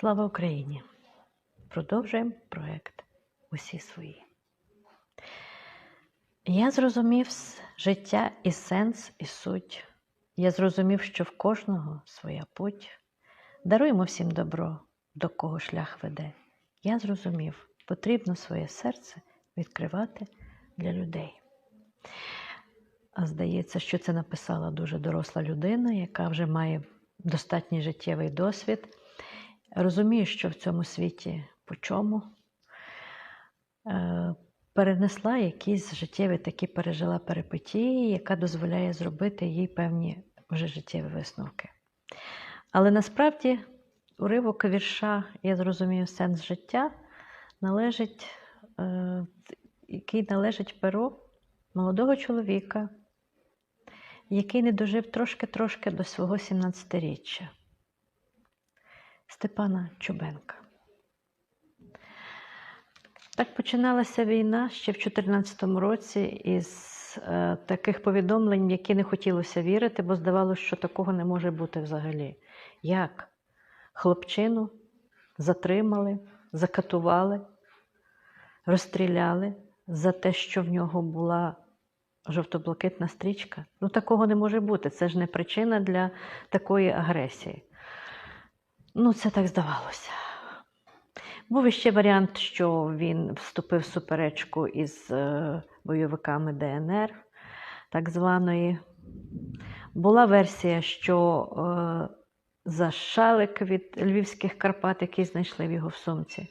Слава Україні! Продовжуємо проект Усі свої. Я зрозумів життя і сенс, і суть. Я зрозумів, що в кожного своя путь. Даруємо всім добро, до кого шлях веде. Я зрозумів, потрібно своє серце відкривати для людей. А здається, що це написала дуже доросла людина, яка вже має достатній життєвий досвід. Розумію, що в цьому світі по чому. Е, Перенесла якісь життєві такі пережила перипетії, яка дозволяє зробити їй певні вже життєві висновки. Але насправді уривок вірша Я зрозумію сенс життя належить, е, який належить перу молодого чоловіка, який не дожив трошки-трошки до свого 17-річчя. Степана Чубенка. Так починалася війна ще в 2014 році із е, таких повідомлень, які не хотілося вірити, бо здавалося, що такого не може бути взагалі. Як хлопчину затримали, закатували, розстріляли за те, що в нього була жовто-блакитна стрічка. Ну, такого не може бути. Це ж не причина для такої агресії. Ну, це так здавалося. Був іще варіант, що він вступив в суперечку із е, бойовиками ДНР, так званої. Була версія, що е, за шалик від львівських Карпат, який знайшли в його в сумці.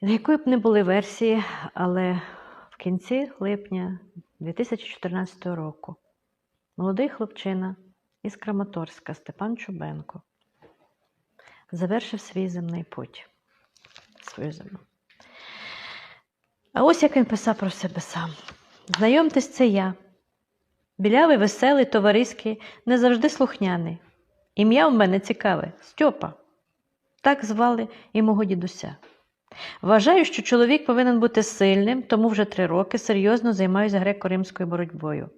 Якої б не були версії, але в кінці липня 2014 року молодий хлопчина із Краматорська Степан Чубенко завершив свій земний путь. Свою землю. А ось як він писав про себе сам: Знайомтесь, це я. Білявий, веселий, товариський, не завжди слухняний. Ім'я в мене цікаве Стьопа. Так звали і мого дідуся. Вважаю, що чоловік повинен бути сильним, тому вже три роки серйозно займаюся греко-римською боротьбою.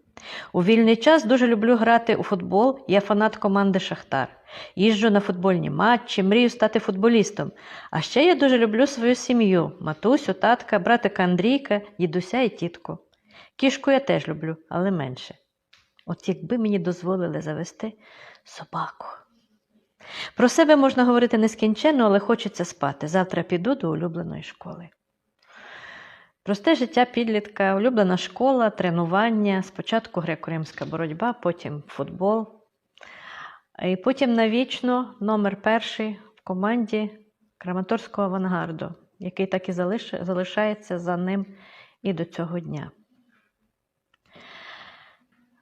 У вільний час дуже люблю грати у футбол, я фанат команди Шахтар. Їжджу на футбольні матчі, мрію стати футболістом. А ще я дуже люблю свою сім'ю: матусю, татка, братика Андрійка, дідуся і тітку. Кішку я теж люблю, але менше. От якби мені дозволили завести собаку. Про себе можна говорити нескінченно, але хочеться спати. Завтра піду до улюбленої школи. Просте життя підлітка, улюблена школа, тренування, спочатку греко-римська боротьба, потім футбол. І потім навічно номер перший в команді Краматорського авангарду, який так і залиш... залишається за ним і до цього дня.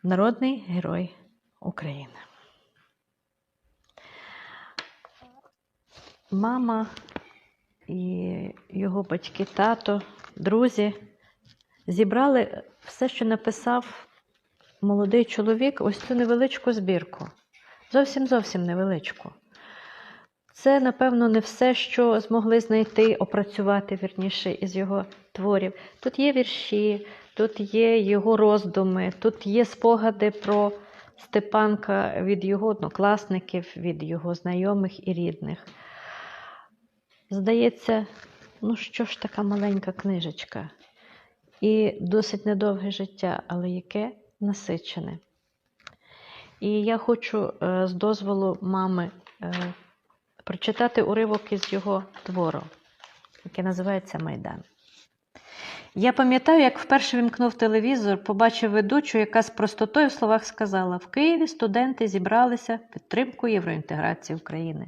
Народний герой України. Мама і його батьки, тато, друзі зібрали все, що написав молодий чоловік, ось цю невеличку збірку. Зовсім зовсім невеличку. Це, напевно, не все, що змогли знайти, опрацювати вірніше із його творів. Тут є вірші, тут є його роздуми, тут є спогади про Степанка від його однокласників, від його знайомих і рідних. Здається, ну що ж така маленька книжечка? І досить недовге життя, але яке насичене. І я хочу е, з дозволу мами е, прочитати уривок із його твору, який називається Майдан. Я пам'ятаю, як вперше вімкнув телевізор, побачив ведучу, яка з простотою в словах сказала: в Києві студенти зібралися підтримку євроінтеграції України.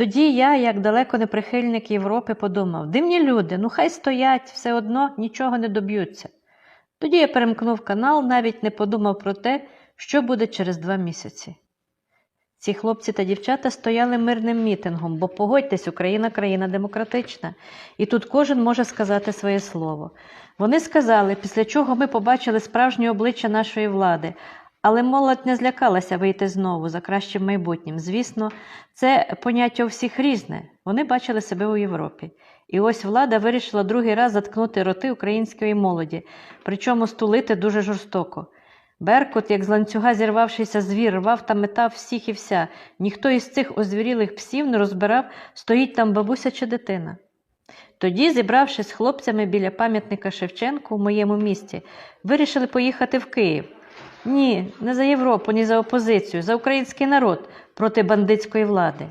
Тоді я, як далеко не прихильник Європи, подумав: дивні люди, ну хай стоять, все одно нічого не доб'ються. Тоді я перемкнув канал, навіть не подумав про те, що буде через два місяці. Ці хлопці та дівчата стояли мирним мітингом, бо погодьтесь, Україна країна демократична, і тут кожен може сказати своє слово. Вони сказали, після чого ми побачили справжнє обличчя нашої влади, але молодь не злякалася вийти знову за кращим майбутнім. Звісно, це поняття у всіх різне. Вони бачили себе у Європі. І ось влада вирішила другий раз заткнути роти української молоді, причому стулити дуже жорстоко. Беркут, як з ланцюга зірвавшийся звір, рвав та метав всіх і вся. Ніхто із цих озвірілих псів не розбирав, стоїть там бабуся чи дитина. Тоді, зібравшись з хлопцями біля пам'ятника Шевченку в моєму місті, вирішили поїхати в Київ. Ні, не за Європу, ні за опозицію, за український народ проти бандитської влади.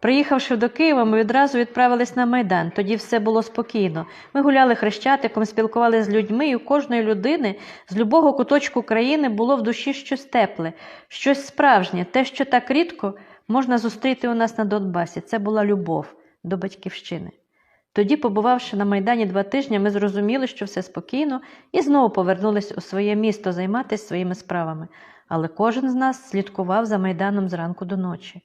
Приїхавши до Києва, ми відразу відправились на Майдан. Тоді все було спокійно. Ми гуляли хрещатиком, спілкувалися з людьми, і у кожної людини з любого куточку країни було в душі щось тепле, щось справжнє, те, що так рідко можна зустріти у нас на Донбасі. Це була любов до батьківщини. Тоді, побувавши на Майдані два тижні, ми зрозуміли, що все спокійно, і знову повернулись у своє місто займатися своїми справами. Але кожен з нас слідкував за Майданом зранку до ночі.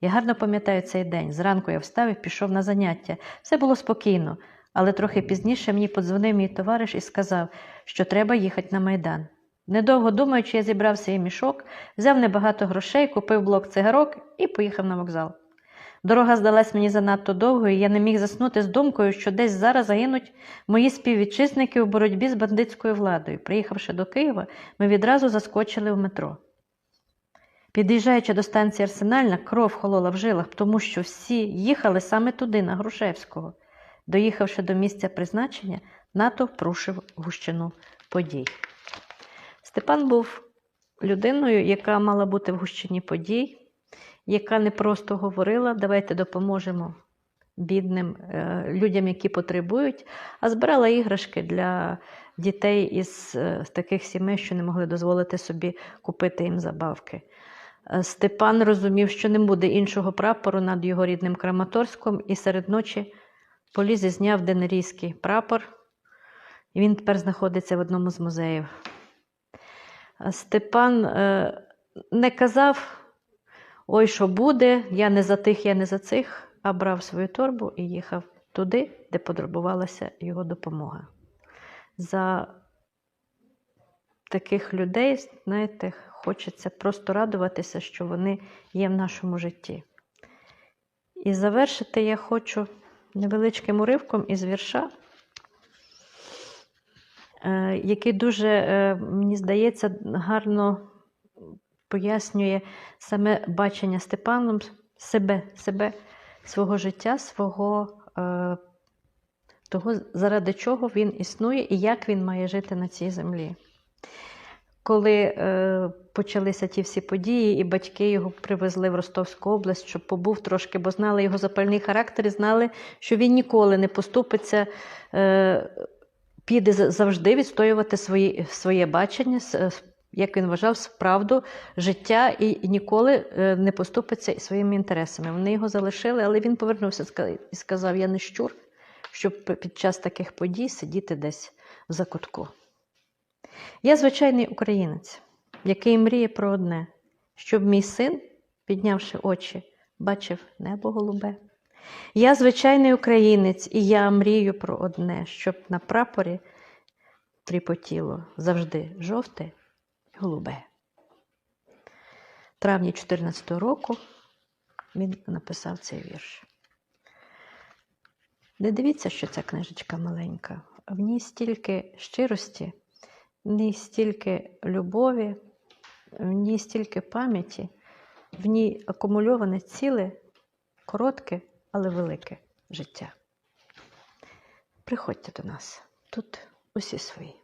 Я гарно пам'ятаю цей день. Зранку я встав і пішов на заняття. Все було спокійно, але трохи пізніше мені подзвонив мій товариш і сказав, що треба їхати на Майдан. Недовго думаючи, я зібрав свій мішок, взяв небагато грошей, купив блок цигарок і поїхав на вокзал. Дорога здалась мені занадто довгою, і я не міг заснути з думкою, що десь зараз загинуть мої співвітчизники у боротьбі з бандитською владою. Приїхавши до Києва, ми відразу заскочили в метро. Під'їжджаючи до станції Арсенальна, кров холола в жилах, тому що всі їхали саме туди, на Грушевського. Доїхавши до місця призначення, натовп рушив гущину подій. Степан був людиною, яка мала бути в гущині подій, яка не просто говорила, давайте допоможемо бідним е, людям, які потребують, а збирала іграшки для дітей із е, таких сімей, що не могли дозволити собі купити їм забавки. Е, Степан розумів, що не буде іншого прапору над його рідним Краматорськом, і серед ночі поліз і зняв денерійський прапор. І він тепер знаходиться в одному з музеїв. Степан не казав, ой, що буде, я не за тих, я не за цих, а брав свою торбу і їхав туди, де потребувалася його допомога. За таких людей, знаєте, хочеться просто радуватися, що вони є в нашому житті. І завершити я хочу невеличким уривком із вірша, е, який дуже, е, мені здається, гарно пояснює саме бачення Степаном себе, себе свого життя, свого е, того, заради чого він існує і як він має жити на цій землі. Коли е, почалися ті всі події, і батьки його привезли в Ростовську область, щоб побув трошки, бо знали його запальний характер і знали, що він ніколи не поступиться, е, піде завжди відстоювати свої, своє бачення, як він вважав, справду життя і, ніколи е, не поступиться своїми інтересами. Вони його залишили, але він повернувся і сказав: Я не щур, щоб під час таких подій сидіти десь в закутку. Я звичайний українець, який мріє про одне, щоб мій син, піднявши очі, бачив небо голубе. Я звичайний українець, і я мрію про одне, щоб на прапорі тріпотіло завжди жовте голубе. В травні 2014 року він написав цей вірш. Не дивіться, що ця книжечка маленька, в ній стільки щирості, в ній стільки любові, в ній стільки пам'яті, в ній акумульоване ціле, коротке, але велике життя. Приходьте до нас, тут усі свої.